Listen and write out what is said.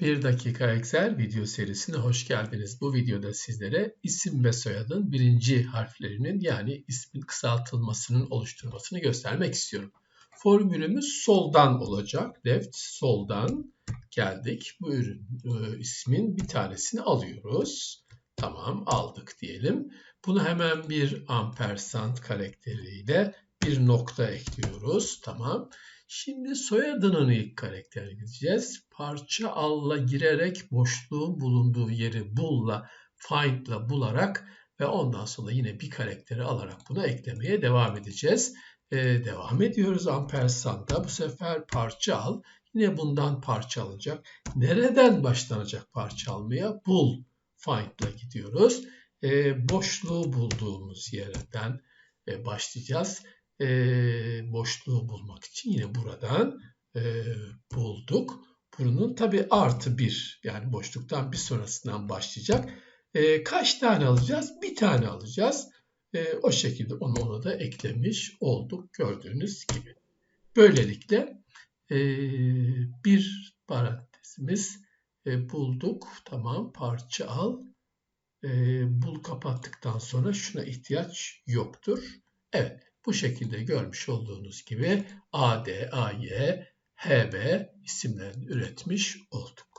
1 dakika Excel video serisine hoş geldiniz. Bu videoda sizlere isim ve soyadın birinci harflerinin yani ismin kısaltılmasının oluşturmasını göstermek istiyorum. Formülümüz soldan olacak. Left soldan geldik. Bu ürün e, ismin bir tanesini alıyoruz. Tamam aldık diyelim. Bunu hemen bir ampersand karakteriyle bir nokta ekliyoruz. Tamam. Şimdi soyadının ilk karakterine gideceğiz. Parça alla girerek boşluğun bulunduğu yeri bulla, find'la bularak ve ondan sonra yine bir karakteri alarak buna eklemeye devam edeceğiz. Ee, devam ediyoruz ampersand'a. Bu sefer parça al. Yine bundan parça alacak. Nereden başlanacak parça almaya? Bul, find'la gidiyoruz. Ee, boşluğu bulduğumuz yerden e, başlayacağız e, boşluğu bulmak için yine buradan e, bulduk. Bunun tabi artı bir yani boşluktan bir sonrasından başlayacak. E, kaç tane alacağız? Bir tane alacağız. E, o şekilde onu ona da eklemiş olduk gördüğünüz gibi. Böylelikle e, bir parantezimiz e, bulduk. Tamam parça al. E, bul kapattıktan sonra şuna ihtiyaç yoktur. Evet bu şekilde görmüş olduğunuz gibi AD, AY, HB isimlerini üretmiş olduk.